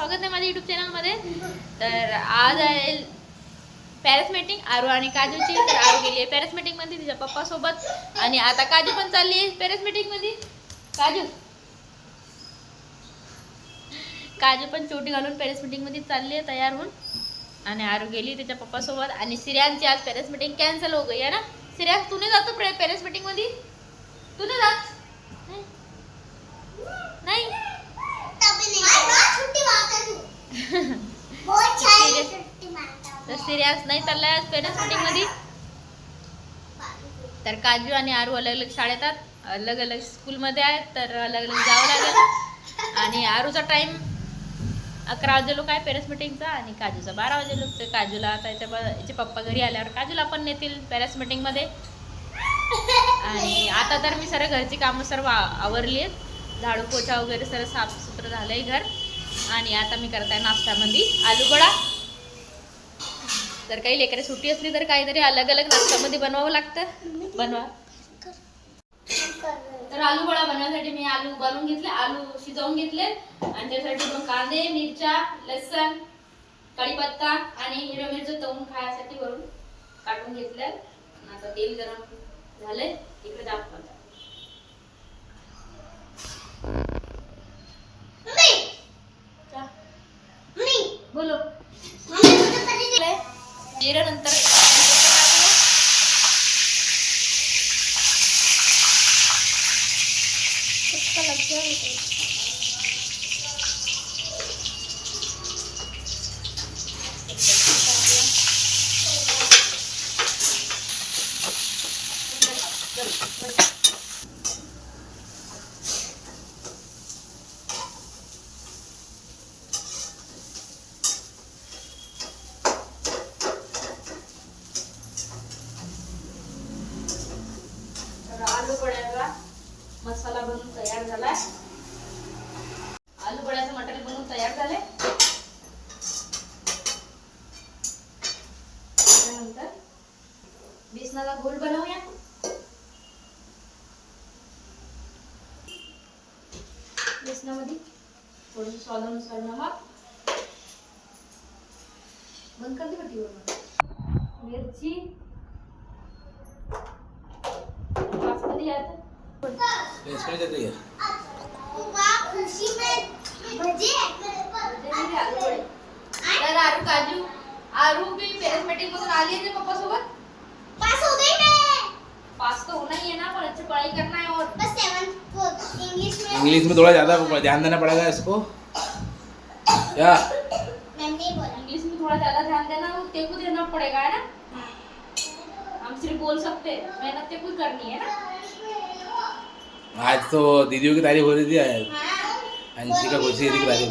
स्वागत आहे माझ्या युट्यूब चॅनलमध्ये तर आज आहे पॅरस मीटिंग आरू आणि काजूची. तर आरू गेली आहे पॅरेस मीटिंगमध्ये तिच्या पप्पासोबत आणि आता काजू पण चालली आहे पॅरेस मीटिंगमध्ये काजू. काजू पण चोटी घालून पॅरेस मीटिंगमध्ये चालली आहे तयार होऊन. आणि आरू गेली तिच्या पप्पासोबत आणि सिर्यांची आज पॅरेस मीटिंग कॅन्सल हो गई आहे ना? सिर्यान तू नाही जातो पॅरेस मीटिंगमध्ये तू नाही जात नाही तर सिरियस नाही चाललाय आज पेरेंट्स मीटिंगमध्ये तर काजू आणि आरू अलग अलग शाळेत आहेत अलग अलग स्कूलमध्ये आहेत तर अलग अलग जावं लागेल. आणि आरूचा टाइम अकरा वाजे लोक आहे पेरेंट्स मीटिंगचा आणि काजूचा बारा वाजे लोक. तर काजूला आता याच्या याचे पप्पा घरी आल्यावर काजूला पण नेतील पेरेंट्स मीटिंगमध्ये आणि आता तर मी सर्व घरची कामं सर्व आवरली आहेत. झाडू पोछा वगैरे सर्व साफसुथरं झालं आहे घर. आणि आता मी करत आहे नाश्त्यामध्ये आलू वडा. तर काही लेकरं सुट्टी असली तर काहीतरी अलग अलग नाश्त्यामध्ये बनवावं लागतं. बनवा. तर आलू वडा बनवण्यासाठी मी आलू उभारून घेतले आलू शिजवून घेतले. आणि त्यासाठी दोन कांदे मिरच्या लसण कढीपत्ता आणि हिरव्या मिरच तळून खाण्यासाठी वरून काढून घेतले आता तेल गरम झाले इकडे दाखवा बोलो. जिरं नंतर तर आलू वड्याचा मसाला बनवून तयार झालाय आलू वड्याचं मटेरियल बनवून तयार झाले त्यानंतर बेसनाचा घोल बनवूया बेसनामध्ये थोडं स्वादानुसार नमक बंद करते दे पट्टीवर. मिरची. बासमती आहे इसमें चल रही है तर आरू काजू आरू भी पेरेंट्स मीटिंग मधून आली है पप्पा सोबत पास तो होना ही है ना पर अच्छे पढ़ाई करना है और इंग्लिश में थोड़ा ज़्यादा ध्यान देना पड़ेगा इसको। क्या इंग्लिश में थोड़ा ज्यादा ध्यान देना वो तेको देना पड़ेगा है ना? हम सिर्फ बोल सकते हैं। मेहनत तेको ही करनी है ना? आज तो दीदियों की तारीफ हो रही थी अंशी का दीदी की तारीफ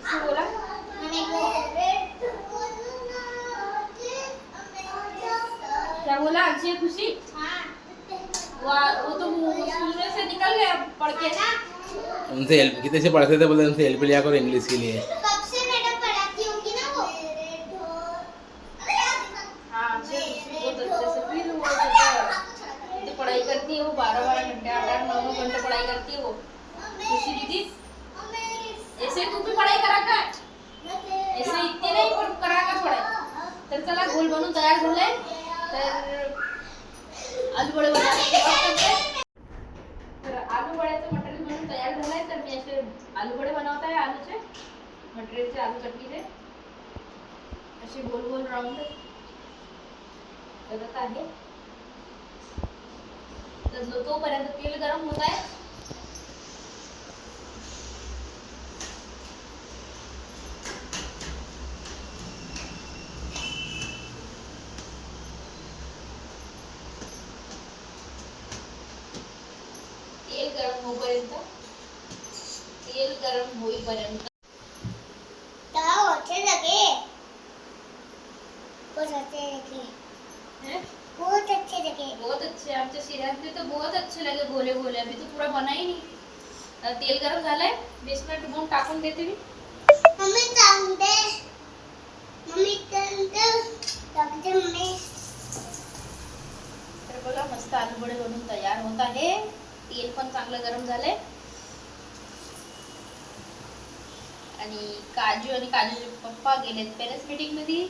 किसने बोला क्या बोला अच्छी खुशी वो वो तो स्कूल में से निकल गया पढ़ के ना उनसे हेल्प कितने से पढ़ते थे बोले उनसे हेल्प लिया करो इंग्लिश के लिए पढ़ाई करती है वो बारह बारह पढ़ाई करती है वो ऐसे तू भी पढ़ाई करा का ऐसे इतने नाही पण करा का पढ़ाई तर चला गोल बनवून तयार झाले तर आलू वडे तर आलू वड्याचं तयार झालाय तर मी असे आलू वडे बनवत आहे आलूचे मटेरियलचे आलू चटणीचे असे गोल गोल राऊंड करत आहे तर तोपर्यंत तेल गरम होत आहे तेल गरम होईपर्यंत. तेल गरम होईपर्यंत हैं? बहुत अच्छे लगे बहुत अच्छे. आपके सीरियल में तो बहुत अच्छे लगे गोले गोले. अभी तो पूरा बना ही नहीं. अ, तेल गरम झालंय. बेसमेंट डुबून टाकून देते मी. मम्मी टांग दे मम्मी टांग दे टांग दे मम्मी. तर बघा मस्त आलू वडे बनून तयार होत आहे. तेल पण चांगलं गरम झालंय. आणि काजू आणि काजूचे पप्पा गेलेत पेरेंट्स मीटिंगमध्ये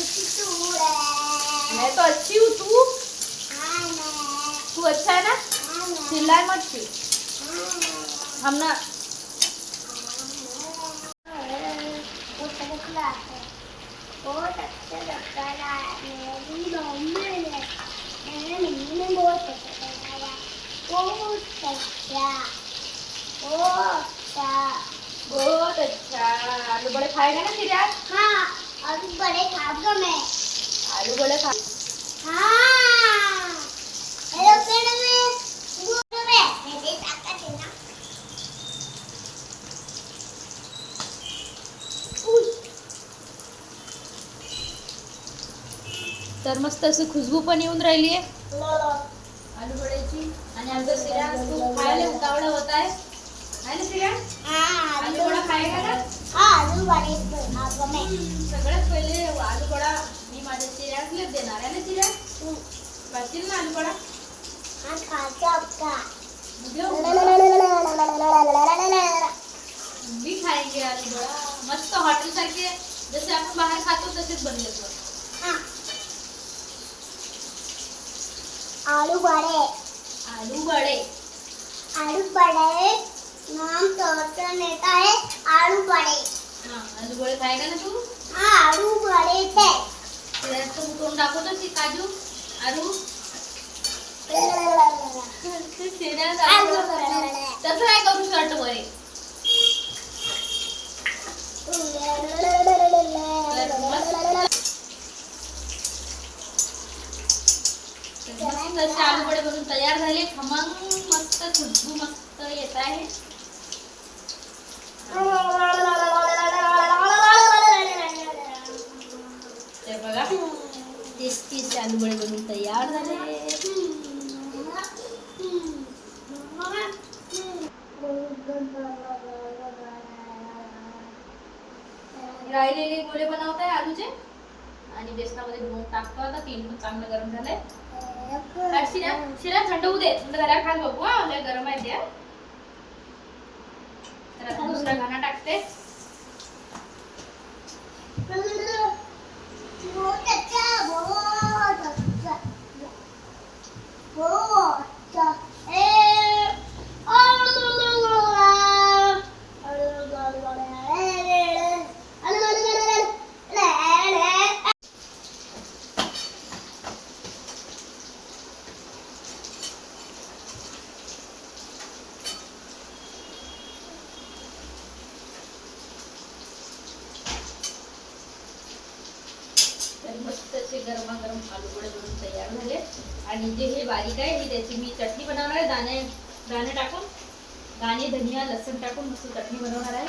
तू मैं तो अच्छी हूँ तू हाँ मैं तू अच्छा है ना? हाँ मैं चिल्लाए मत फिर हम ना बहुत अच्छा है बहुत अच्छा लगता है मेरी मम्मी ने मेरे मम्मी ने बहुत अच्छा लगाया बहुत अच्छा बहुत अच्छा बहुत अच्छा आलू बड़े खाएगा ना फिर यार हाँ और बड़े खाऊंगा मैं आलू बड़े खा हाँ एरोप्लेन तर मस्त अशी खुशबू पण येऊन राहिली आहे. लो आलू बड्याची आणि आमचा सिरा खायला उतावळा होत आहे. आहे ना सिरा हाँ आलू बडा खाएगा ना हाँ आलू बड़े खाऊंगा मैं सगळ्यात पहिले आलू बडा मी माझ्या देणार आहे ना पाहतील ना आलू हाँ मी आलू मस्त हॉटेल सारखे जसे आपण बाहेर खातो तसेच बनले तो हाँ आलू बड़े आलू बडे आलू बड़े नाम सोचता नेता है आलू बड़े हा आलू बडे खाएगा ना तू हाँ आलू बड़े थे सिऱ्यात तू तोंड दाखवतो की काजू आलू सिऱ्यात आलू बडे. तसं काय करू शर्टमध्ये मस्त असे आलू बडे बनून तयार झाले. खमंग मस्त खुशबू मस्त येत आहे. ते बघा टेस्टी आलू बडे बनून तयार झाले. राहिलेले गोळे बनवत आहे आलूचे. आणि बेसनामध्ये धुवून टाकतो. आता तेल पण चांगलं गरम झालंय. शिरा शिरा थंड होऊ दे थंड झाल्यावर खाल बघू हा लय गरम आहे त्या तर आता दुसरा घाणा टाकते बहुत अच्छा बहुत अच्छा बहुत अच्छा ए तर मस्त असे तयार झाले. आणि जे हे बारीक आहे हे त्याची मी चटणी बनवणार आहे. दाणे दाणे टाकून. दाणे धनिया लसूण टाकून मस्त चटणी बनवणार आहे.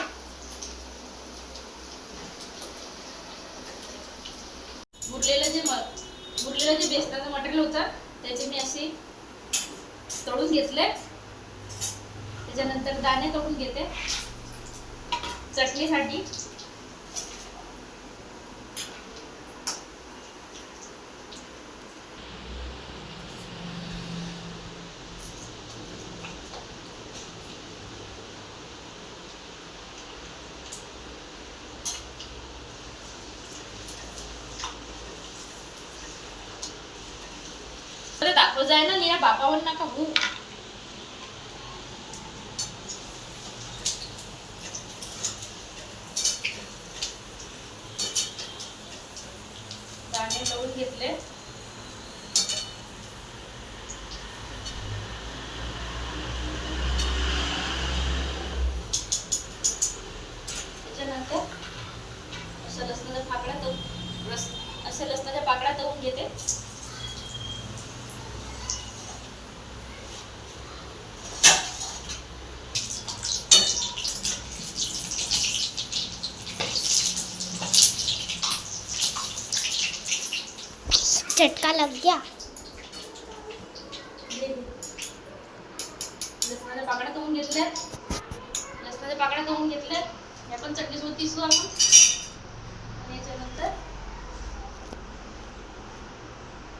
उरलेलं जे म- उरलेलं जे बेसनाचं मटेरियल होतं त्याचे मी असे तळून घेतले. त्याच्यानंतर दाणे तळून घेते. चटणीसाठी अरे दाखव जाय ना निया बापावर नका हो दाणे घेतले त्याच्यानंतर असं लसणाच्या पाकळ्या तळून रस अशा लसणाच्या पाकळ्या तळून घेते झटका लग गया। लसणाच्या पाकळ्या तळून घेतल्यात लसणाच्या पाकड्या तळून घेतल्या. ह्या पण चटणीसोबत पिसू आपण. आणि याच्यानंतर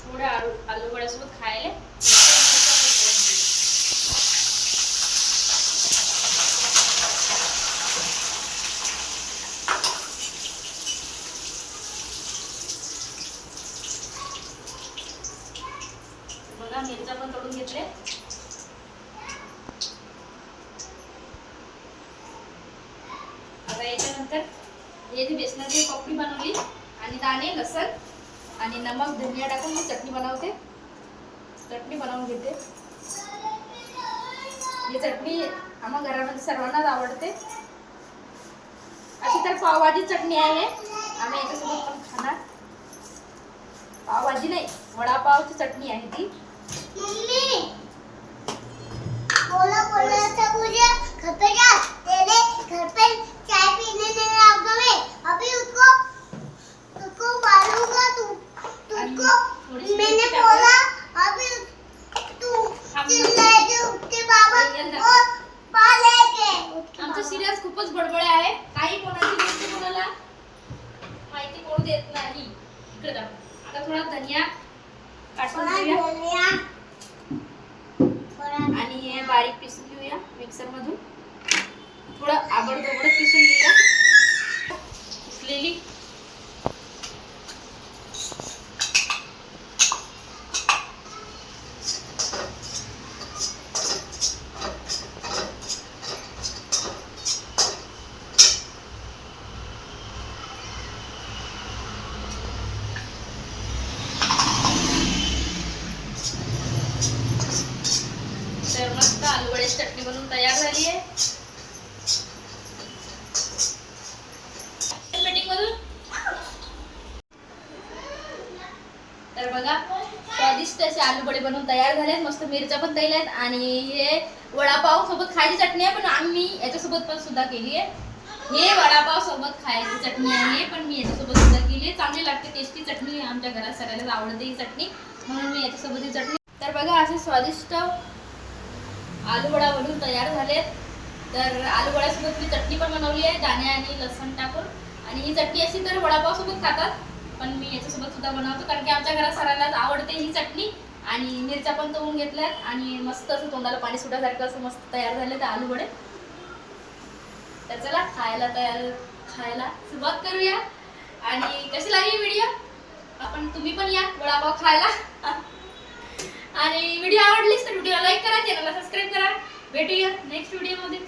थोड्या आलू आलू वड्यासोबत खायला बघा मिरच्या पण तळून घेतले आता याच्यानंतर हे जी बेसनाची पपडी बनवली आणि दाणे लसण आणि नमक धनिया टाकून मी चटणी बनवते. चटणी बनवून घेते. ही चटणी आम्हा घरामध्ये सर्वांनाच आवडते. अशी तर पावभाजी चटणी आहे. आम्ही याच्यासोबत पण खाणार. पावभाजी नाही वडापावची चटणी आहे ती मम्मी बोला बोला था मुझे घर पे जा तेरे घर पे चाय पीने नहीं आऊंगा मैं अभी उसको उसको मारूंगा तू तुमको थोड़ी सी मैंने मिर्ची डालो। बोला अभी तू हम- चिल्लाए जो उसके बाबा ये ना- और पालेंगे उसके आमचं बाबा। सिरियस खूपच बडबड आहे काही कोणाची गोष्ट कोणाला माहिती कोण देत नाही इकडे जा आता थोडा धनिया काटून थोड़ा घेऊया आणि हे बारीक पिसून घेऊया मिक्सर मधून थोडं आबडधोबड पिसून घेऊया. पिसलेली तर मस्त आलू वड्याची चटणी बनवून तयार झाली आहे मीटिंग मधून तर बघा स्वादिष्ट असे आलू वडे बनवून तयार झाले आहेत मस्त मिरच्या पण तैल्या आहेत आणि हे वडापाव सोबत खायची चटणी आहे पण आम्ही याच्यासोबत पण सुद्धा केली आहे. हे वडापाव सोबत खायची चटणी आहे पण मी याच्यासोबत सुद्धा केली आहे. चांगली लागते टेस्टी चटणी आमच्या घरात सगळ्यांना आवडते ही चटणी. म्हणून मी याच्यासोबत ही चटणी तर बघा असे स्वादिष्ट आलू वडा बनवून तयार झालेत तर आलू वड्यासोबत मी चटणी पण बनवली आहे दाणे आणि लसण टाकून. आणि ही चटणी अशी तर वडापाव सोबत खातात पण मी याच्यासोबत सुद्धा बनवतो कारण की आमच्या घरात सगळ्यांनाच आवडते ही चटणी. आणि मिरच्या पण तळून घेतल्यात आणि मस्त असं तोंडाला पाणी सुटासारखं असं मस्त तयार झाले ते आलू वडे तर चला खायला तयार खायला सुरुवात करूया. आणि कशी लागली व्हिडिओ? आपण तुम्ही पण या वडापाव खायला. आणि व्हिडिओ आवडलीच तर व्हिडिओ लाईक करा चॅनलला सबस्क्राईब करा. भेटूया नेक्स्ट व्हिडिओमध्ये